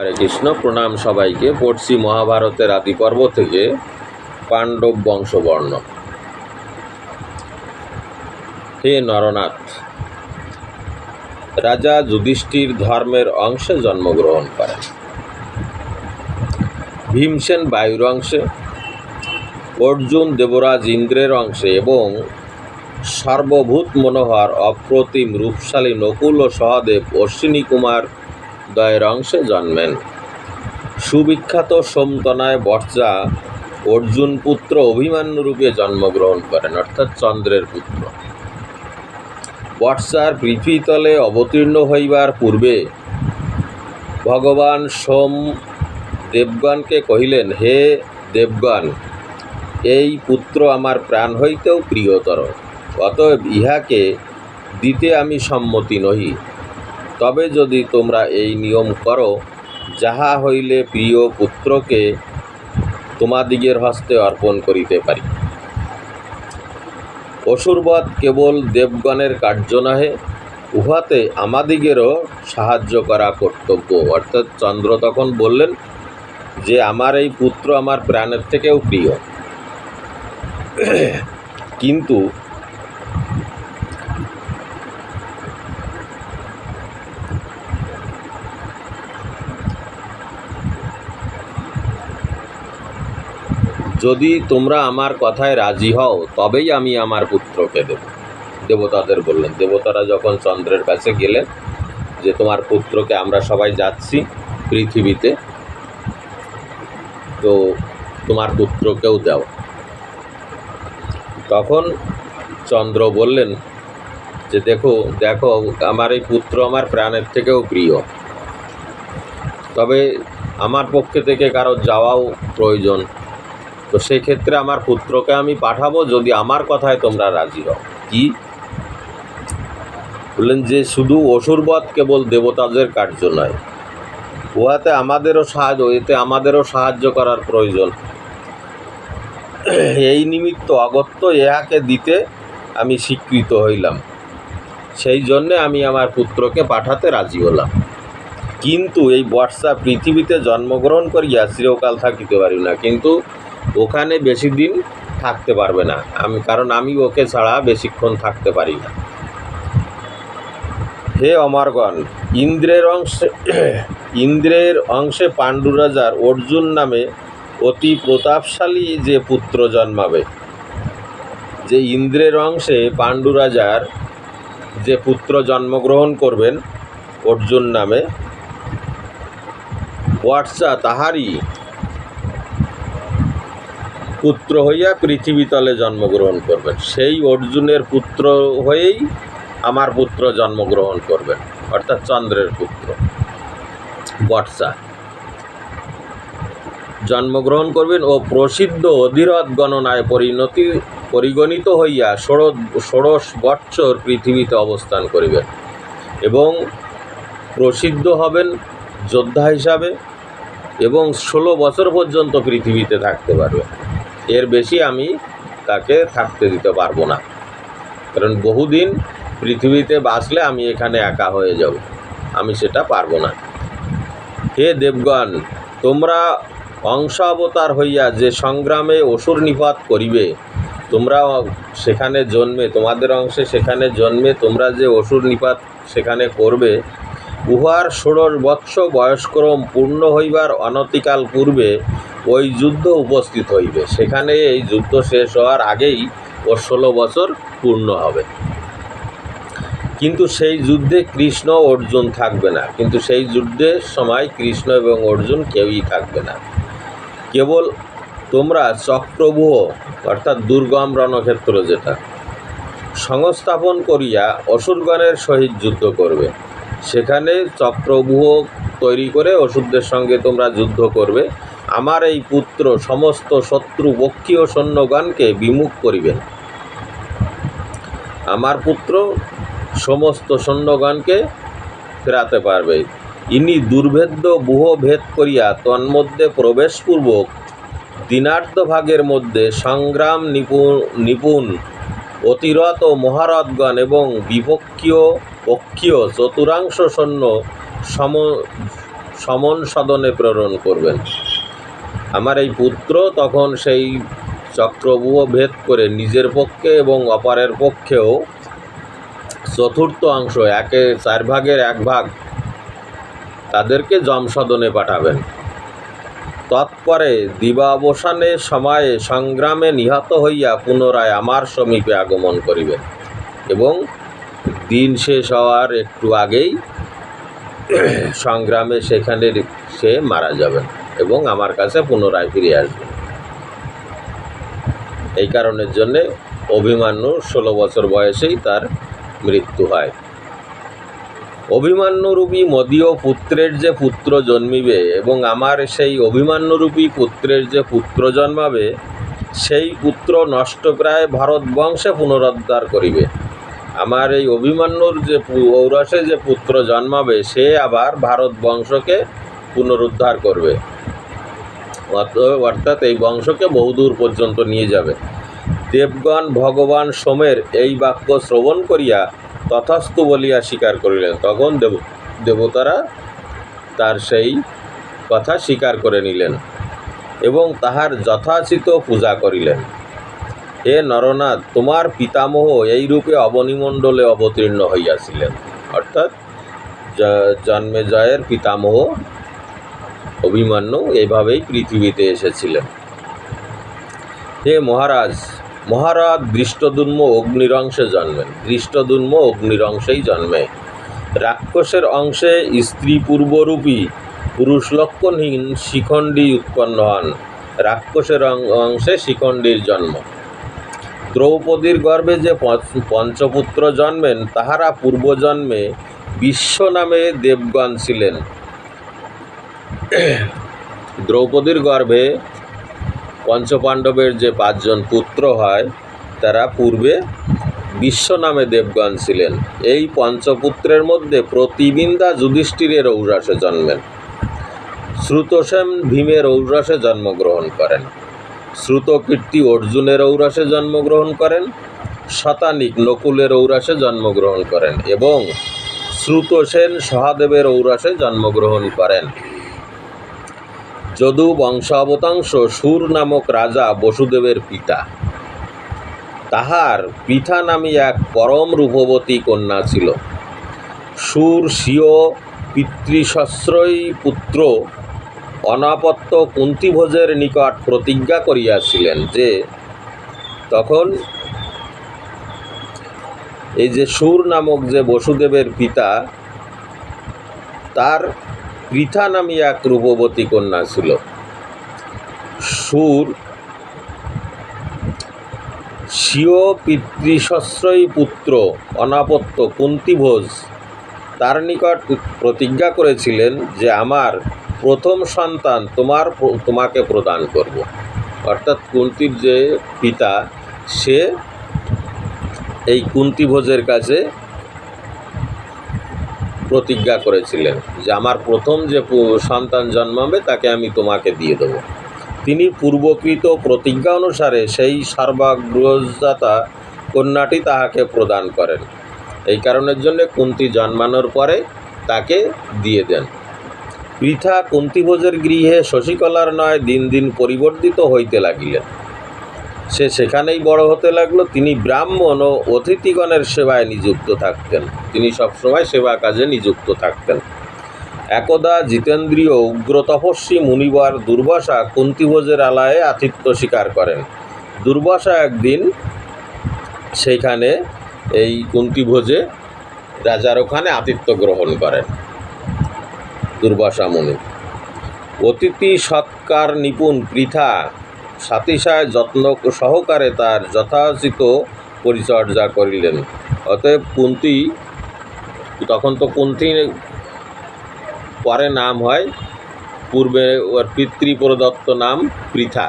হরে কৃষ্ণ, প্রণাম সবাইকে। পড়ছি মহাভারতের আদি পর্ব থেকে পাণ্ডব বংশবর্ণ। হে নরনাথ, রাজা যুধিষ্ঠির ধর্মের অংশে জন্মগ্রহণ করেন। ভীমসেন বায়ুর অংশে, অর্জুন দেবরাজ ইন্দ্রের অংশে এবং সর্বভূত মনোহর অপ্রতিম রূপশালী নকুল ও সহদেব অশ্বিনী কুমার দয়ের অংশে জন্মেন। সুবিখ্যাত সোমতনায় বর্ষা অর্জুন পুত্র অভিমান্যু রূপে জন্মগ্রহণ করেন, অর্থাৎ চন্দ্রের পুত্র। বর্ষার পৃথিবীতলে অবতীর্ণ হইবার পূর্বে ভগবান সোম দেবগণকে কহিলেন, হে দেবগণ, এই পুত্র আমার প্রাণ হইতেও প্রিয়তর, অতএব ইহাকে দিতে আমি সম্মতি নহি। তবে যদি তোমরা এই নিয়ম করো, যাহা হইলে প্রিয় পুত্রকে তোমাদিগের হস্তে অর্পণ করিতে পারি। অসুরবধ কেবল দেবগণের কার্য নহে, উহাতে আমাদিগেরও সাহায্য করা কর্তব্য। অর্থাৎ চন্দ্র তখন বললেন যে, আমার এই পুত্র আমার প্রাণের থেকেও প্রিয়। কিন্তু যদি তোমরা আমার কথায় রাজি হও, তবেই আমি আমার পুত্রকে দেব। দেবতাদের বললেন, দেবতারা যখন চন্দ্রের কাছে গেলেন যে তোমার পুত্রকে আমরা সবাই যাচ্ছি পৃথিবীতে, তো তোমার পুত্রকেও দাও। তখন চন্দ্র বললেন যে, দেখো দেখো, আমার এই পুত্র আমার প্রাণের থেকেও প্রিয়। তবে আমার পক্ষে থেকে কারও যাওয়াও প্রয়োজন। তো সেই ক্ষেত্রে আমার পুত্রকে আমি পাঠাবো যদি আমার কথায় তোমরা রাজি হও। কি? বললেন যে শুধু অসুরবধ কেবল দেবতাদের কার্য নয়, উহাতে আমাদেরও সাহায্য, এতে আমাদেরও সাহায্য করার প্রয়োজন। এই নিমিত্ত অগত্য ইহাকে দিতে আমি স্বীকৃত হইলাম। সেই জন্যে আমি আমার পুত্রকে পাঠাতে রাজি হলাম। কিন্তু এই বর্ষা পৃথিবীতে জন্মগ্রহণ করিয়া চিরকাল থাকিতে পারি না। কিন্তু ওখানে বেশি দিন থাকতে পারবে না। আমি কারণ আমি ওকে ছাড়া বেশিক্ষণ থাকতে পারি না। হে অমরগণ, ইন্দ্রের অংশে ইন্দ্রের অংশে পাণ্ডু রাজার অর্জুন নামে অতি প্রতাপশালী যে পুত্র জন্মাবে, যে ইন্দ্রের অংশে পাণ্ডু রাজার যে পুত্র জন্মগ্রহণ করবেন অর্জুন নামে ওয়াটসা তাহারই পুত্র হইয়া পৃথিবীতলে জন্মগ্রহণ করবেন। সেই অর্জুনের পুত্র হয়েই আমার পুত্র জন্মগ্রহণ করবেন, অর্থাৎ চন্দ্রের পুত্র। বৎসা জন্মগ্রহণ করবেন ও প্রসিদ্ধ অধীরথ গণনায় পরিণতি, পরিগণিত হইয়া ষোড় ষোড়শ বৎসর পৃথিবীতে অবস্থান করিবেন এবং প্রসিদ্ধ হবেন যোদ্ধা হিসাবে এবং ষোলো বছর পর্যন্ত পৃথিবীতে থাকতে পারবে এর বেশি আমি তাকে থাকতে দিতে পারব না। কারণ বহুদিন পৃথিবীতে বাঁচলে আমি এখানে একা হয়ে যাব, আমি সেটা পারব না। হে দেবগণ, তোমরা অংশ অবতার হইয়া যে সংগ্রামে অসুর নিপাত করিবে, তোমরা সেখানে জন্মে, তোমাদের অংশে সেখানে জন্মে তোমরা যে অসুর নিপাত সেখানে করবে, উহার ষোড়শ বৎস বয়স্ক্রম পূর্ণ হইবার অনতিকাল পূর্বে ওই যুদ্ধ উপস্থিত হইবে। সেখানে এই যুদ্ধ শেষ হওয়ার আগেই ওর ষোলো বছর পূর্ণ হবে। কিন্তু সেই যুদ্ধে কৃষ্ণ অর্জুন থাকবে না। কিন্তু সেই যুদ্ধের সময় কৃষ্ণ এবং অর্জুন কেউই থাকবে না। কেবল তোমরা চক্রবুহ, অর্থাৎ দুর্গম রণক্ষেত্র যেটা, সংস্থাপন করিয়া অসুরগণের সহিত যুদ্ধ করবে। সেখানে চক্রবুহ তৈরি করে অসুরদের সঙ্গে তোমরা যুদ্ধ করবে। আমার এই পুত্র সমস্ত শত্রু পক্ষীয় সৈন্যগণকে বিমুখ করিবেন। আমার পুত্র সমস্ত সৈন্যগণকে ফেরাতে পারবে। ইনি দুর্ভেদ্য বুহ ভেদ করিয়া তন্মধ্যে প্রবেশপূর্বক দিনার্ধ ভাগের মধ্যে সংগ্রাম নিপুণ নিপুণ অতিরত মহারথগণ এবং বিপক্ষীয় পক্ষীয় চতুরাংশ সৈন্য সম সমন সদনে প্রেরণ করবেন। আমার এই পুত্র তখন সেই চক্রব্যূহ ভেদ করে নিজের পক্ষে এবং অপরের পক্ষেও চতুর্থ অংশ, একে চার ভাগের এক ভাগ তাদেরকে যমসদনে পাঠাবেন। তৎপরে দিবাবসানে সময়ে সংগ্রামে নিহত হইয়া পুনরায় আমার সমীপে আগমন করিবেন এবং দিন শেষ হওয়ার একটু আগেই সংগ্রামে সেখানে সে মারা যাবেন। এবং আমার কাছে পুনরায় ফিরে আসবে। এই কারণের জন্যে অভিমান্যু ষোলো বছর বয়সেই তার মৃত্যু হয়। অভিমান্যরূপী মদীয় পুত্রের যে পুত্র জন্মিবে এবং আমার সেই অভিমান্যরূপী পুত্রের যে পুত্র জন্মাবে, সেই পুত্র নষ্টপ্রায় ভারতবংশে পুনরুদ্ধার করিবে। আমার এই অভিমান্যুর যে ঔরসে যে পুত্র জন্মাবে, সে আবার ভারতবংশকে পুনরুদ্ধার করবে। অর্থাৎ এই বংশকে বহুদূর পর্যন্ত নিয়ে যাবে। দেবগণ ভগবান সোমের এই বাক্য শ্রবণ করিয়া তথাস্তু বলিয়া স্বীকার করিলেন। তখন দেব দেবতারা তার সেই কথা স্বীকার করে নিলেন এবং তাহার যথাচিত পূজা করিলেন। হে নরনাথ, তোমার পিতামহ এই রূপে অবনিমণ্ডলে অবতীর্ণ হইয়াছিলেন। অর্থাৎ জ- জন্মে জয়ের পিতামহ অভিমান্যু এইভাবেই পৃথিবীতে এসেছিলেন। হে মহারাজ মহারাজ দৃষ্টদুন্ম অগ্নিরংশে জন্মেন। দৃষ্টদুন্ম অগ্নিরংশেই জন্মে। রাক্ষসের অংশে স্ত্রী পূর্বরূপী পুরুষ লক্ষণহীন শিখণ্ডী উৎপন্ন হন। রাক্ষসের অংশে শিখণ্ডীর জন্ম। দ্রৌপদীর গর্ভে যে পঞ্চ- পঞ্চপুত্র জন্মেন, তাহারা পূর্বজন্মে বিশ্ব নামে দেবগণ ছিলেন। দ্রৌপদীর গর্ভে পঞ্চপাণ্ডবের যে পাঁচজন পুত্র হয়, তারা পূর্বে বিশ্ব নামে দেবগণ ছিলেন। এই পঞ্চপুত্রের মধ্যে প্রতিবিন্দা যুধিষ্ঠিরের ঔরাসে জন্মেন। শ্রুতসেন ভীমের ঔরাসে জন্মগ্রহণ করেন। শ্রুতকীর্তি অর্জুনের ঔরাসে জন্মগ্রহণ করেন। শতানিক নকুলের ঔরাসে জন্মগ্রহণ করেন এবং শ্রুতসেন সহাদেবের ঔরাসে জন্মগ্রহণ করেন। যদু বংশাবতাংশ সুর নামক রাজা বসুদেবের পিতা। তাহার পিঠা নামী এক পরম রূপবতী কন্যা ছিল। সুর স্বীয় পিতৃশস্রয়ী পুত্র অনাপত্য কুন্তিভোজের নিকট প্রতিজ্ঞা করিয়াছিলেন যে, তখন এই যে সুর নামক যে বসুদেবের পিতা, তার পৃথা নামী এক রূপবতী কন্যা ছিল। সুর স্বীয় পিতৃশস্রয়ী পুত্র, অনাপত্য, কুন্তিভোজ। তার নিকট প্রতিজ্ঞা করেছিলেন যে আমার প্রথম সন্তান তোমার তোমাকে প্রদান করব। অর্থাৎ কুন্তির যে পিতা, সে এই কুন্তিভোজের কাছে প্রতিজ্ঞা করেছিলেন যে আমার প্রথম যে সন্তান জন্মাবে তাকে আমি তোমাকে দিয়ে দেব। তিনি পূর্বকৃত প্রতিজ্ঞা অনুসারে সেই সর্বাগ্রজাতা কন্যাটি তাহাকে প্রদান করেন। এই কারণের জন্য কুন্তি জন্মানোর পরে তাকে দিয়ে দেন। পৃথা কুন্তিভোজের গৃহে শশীকলার নয় দিন দিন পরিবর্তিত হইতে লাগিলেন। সে সেখানেই বড় হতে লাগল। তিনি ব্রাহ্মণ ও অতিথিগণের সেবায় নিযুক্ত থাকতেন। তিনি সবসময় সেবা কাজে নিযুক্ত থাকতেন। একদা জিতেন্দ্রীয় উগ্র তপস্বী মুনিবার দুর্বাসা কুন্তিভোজের আলায়ে আতিথ্য স্বীকার করেন। দুর্বাসা একদিন সেইখানে এই কুন্তিভোজে রাজার ওখানে আতিথ্য গ্রহণ করেন, দুর্বাসা মুনি। অতিথি সৎকার নিপুণ পৃথা সাতিশায় যত্ন সহকারে তার যথাচিত পরিচর্যা করিলেন। অতএব কুন্তি, তখন তো কুন্তি পরে নাম হয়, পূর্বে ওর পিতৃ প্রদত্ত নাম পৃথা।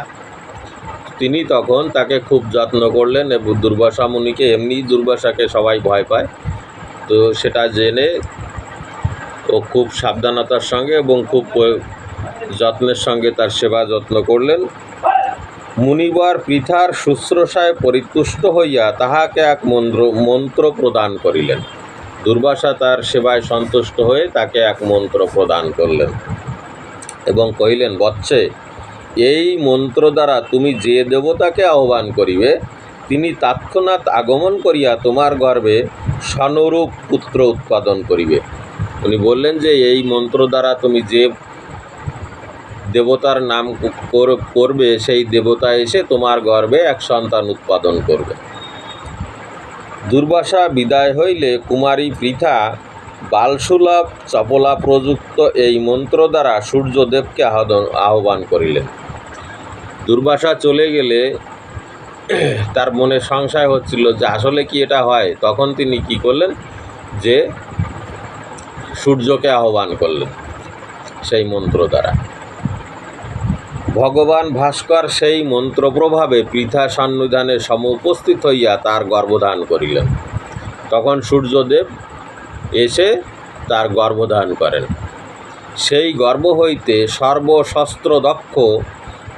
তিনি তখন তাকে খুব যত্ন করলেন এবং দুর্বাসা মুনিকে এমনি দুর্বাসাকে সবাই ভয় পায়। তো সেটা জেনে ও খুব সাবধানতার সঙ্গে এবং খুব যত্নের সঙ্গে তার সেবা যত্ন করলেন। মুনিবার পৃথার শুশ্রূষায় পরিতুষ্ট হইয়া তাহাকে এক মন্ত্র মন্ত্র প্রদান করিলেন। দুর্বাসা তার সেবায় সন্তুষ্ট হয়ে তাকে এক মন্ত্র প্রদান করলেন এবং কহিলেন, বৎসে, এই মন্ত্র দ্বারা তুমি যে দেবতাকে আহ্বান করিবে, তিনি তৎক্ষণাৎ আগমন করিয়া তোমার গর্ভে সনরূপ পুত্র উৎপাদন করিবে। উনি বললেন যে, এই মন্ত্র দ্বারা তুমি যে দেবতার নাম কর- করবে, সেই দেবতা এসে তোমার গর্ভে এক সন্তান উৎপাদন করবে। দুর্বাসা বিদায় হইলে কুমারী পৃথা বালসুলভ চপলা প্রযুক্ত এই মন্ত্র দ্বারা সূর্যদেবকে আহ্বান করিলেন। দুর্বাসা চলে গেলে তার মনে সংশয় হচ্ছিল যে আসলে কি এটা হয়? তখন তিনি কি করলেন? যে সূর্যকে আহ্বান করলেন সেই মন্ত্র দ্বারা। ভগবান ভাস্কর সেই মন্ত্র প্রভাবে পৃথা সন্নিধানে সমুপস্থিত হইয়া তার গর্ভধান করিলেন। তখন সূর্যদেব এসে তার গর্ভধান করেন। সেই গর্ভ হইতে সর্বশস্ত্র দক্ষ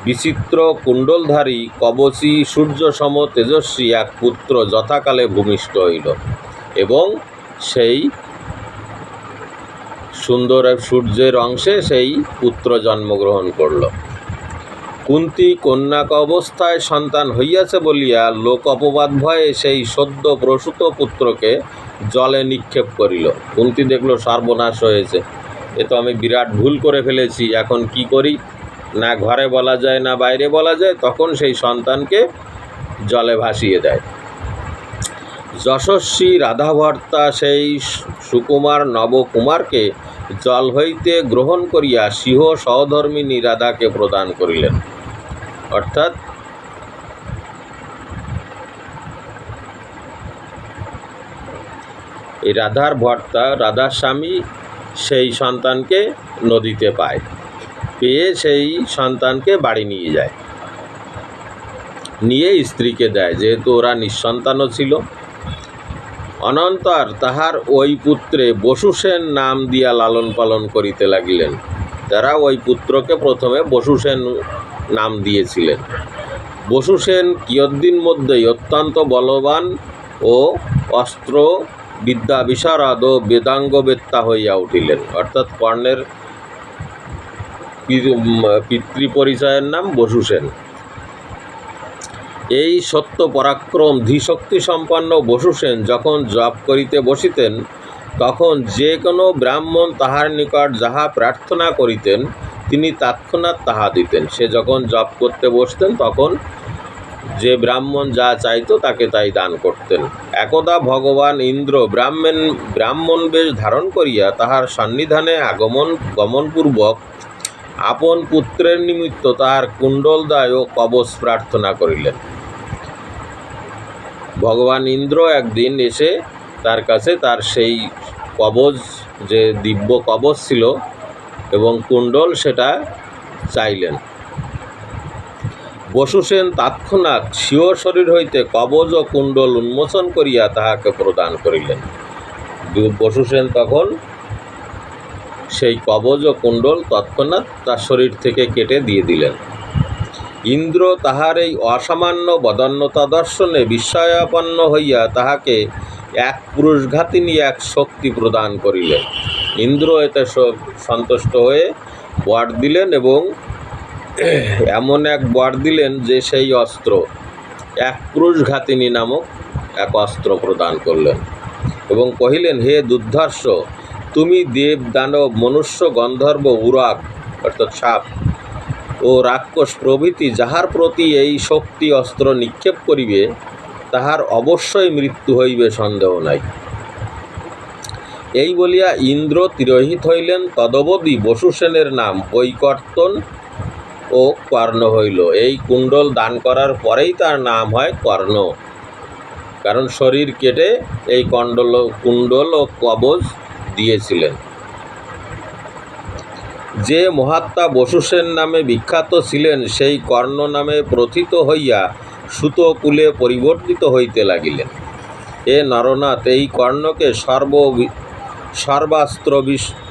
বিচিত্র কুণ্ডলধারী কবচী সূর্যসম তেজস্বী এক পুত্র যথাকালে ভূমিষ্ঠ হইল এবং সেই সুন্দর সূর্যের অংশে সেই পুত্র জন্মগ্রহণ করল। কুন্তি কন্যাক অবস্থায় সন্তান হইয়াছে বলিয়া লোক অপবাদ ভয়ে সেই সদ্য প্রসূত পুত্রকে জলে নিক্ষেপ করিল। কুন্তি দেখল সর্বনাশ হয়েছে। এ তো আমি বিরাট ভুল করে ফেলেছি, এখন কি করি? না ঘরে বলা যায়, না বাইরে বলা যায়, তখন সেই সন্তানকে জলে ভাসিয়ে দেয়। যশস্বী রাধাভর্তা সেই সুকুমার নবকুমারকে জল হইতে গ্রহণ করিয়া সিংহ সহধর্মিনী রাধাকে প্রদান করিলেন। অর্থাৎ এই রাধার ভর্তা, রাধার স্বামী সেই সন্তানকে নদীতে পায়, পেয়ে সেই সন্তানকে বাড়ি নিয়ে যায়। নিয়ে স্ত্রীকে দেয়, যেহেতু ওরা নিঃসন্তানও ছিল। অনন্তর তাহার ওই পুত্রে বসুসেন নাম দিয়া লালন পালন করিতে লাগিলেন। তারা ওই পুত্রকে প্রথমে বসুসেন নাম দিয়েছিলেন। বসুসেন কিয়দ্দিন মধ্যেই অত্যন্ত বলবান ও অস্ত্র বিদ্যা বিশারদ ও বেদাঙ্গবেত্তা হইয়া উঠিলেন। অর্থাৎ কর্ণের পিতৃপরিচয়ের নাম বসুসেন এই সত্য পরাক্রম ধীশক্তি সম্পন্ন বসুসেন যখন জপ করিতে বসিতেন, তখন যে কোনো ব্রাহ্মণ তাহার নিকট যাহা প্রার্থনা করিতেন, তিনি তৎক্ষণাৎ তাহা দিতেন। সে যখন জপ করতে বসতেন, তখন যে ব্রাহ্মণ যা চাইত তাকে তাই দান করতেন। একদা ভগবান ইন্দ্র ব্রাহ্মণ ব্রাহ্মণ বেশ ধারণ করিয়া তাহার সন্নিধানে আগমন গমনপূর্বক আপন পুত্রের নিমিত্ত তাহার কুণ্ডলদায় ও কবচ প্রার্থনা করিলেন। ভগবান ইন্দ্র একদিন এসে তার কাছে তার সেই কবজ, যে দিব্য কবজ ছিল এবং কুণ্ডল সেটা চাইলেন। বসুসেন তৎক্ষণাৎ স্বীয় শরীর হইতে কবজ ও কুণ্ডল উন্মোচন করিয়া তাহাকে প্রদান করিলেন। বসুসেন তখন সেই কবজ ও কুণ্ডল তৎক্ষণাৎ তার শরীর থেকে কেটে দিয়ে দিলেন। ইন্দ্র তাহার এই অসামান্য বদন্যতা দর্শনে বিস্ময়াপন্ন হইয়া তাহাকে এক পুরুষঘাতিনী এক শক্তি প্রদান করিলেন। ইন্দ্র এতে সন্তুষ্ট হয়ে বর দিলেন এবং এমন এক বর দিলেন যে সেই অস্ত্র, এক পুরুষঘাতিনী নামক এক অস্ত্র প্রদান করলেন এবং কহিলেন, হে দুর্ধর্ষ, তুমি দেব দানব মনুষ্য গন্ধর্ব উরাক অর্থাৎ সাপ ও রাক্ষস প্রভৃতি যাহার প্রতি এই শক্তি অস্ত্র নিক্ষেপ করিবে, তাহার অবশ্যই মৃত্যু হইবে, সন্দেহ নাই। এই বলিয়া ইন্দ্র তিরোহিত হইলেন, তদবধি বসুসেনের নাম বৈকর্তন ও কর্ণ হইল। এই কুণ্ডল দান করার পরেই তার নাম হয় কর্ণ। কারণ শরীর কেটে এই কণ্ডল, কুণ্ডল ও কবজ দিয়েছিলেন। যে মহাত্মা বসুসেন নামে বিখ্যাত ছিলেন, সেই কর্ণ নামে প্রথিত হইয়া সুতকুলে পরিবর্তিত হইতে লাগিলেন। এ নরনাথ, এই কর্ণকে সর্ব সর্বাস্ত্র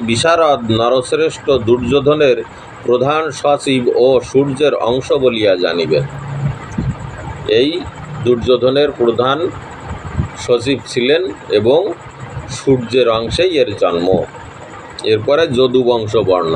বিশারদ নরশ্রেষ্ঠ দুর্যোধনের প্রধান সচিব ও সূর্যের অংশ বলিয়া জানিবেন। এই দুর্যোধনের প্রধান সচিব ছিলেন এবং সূর্যের অংশেই এর জন্ম। এরপরে যদু বংশ বর্ণ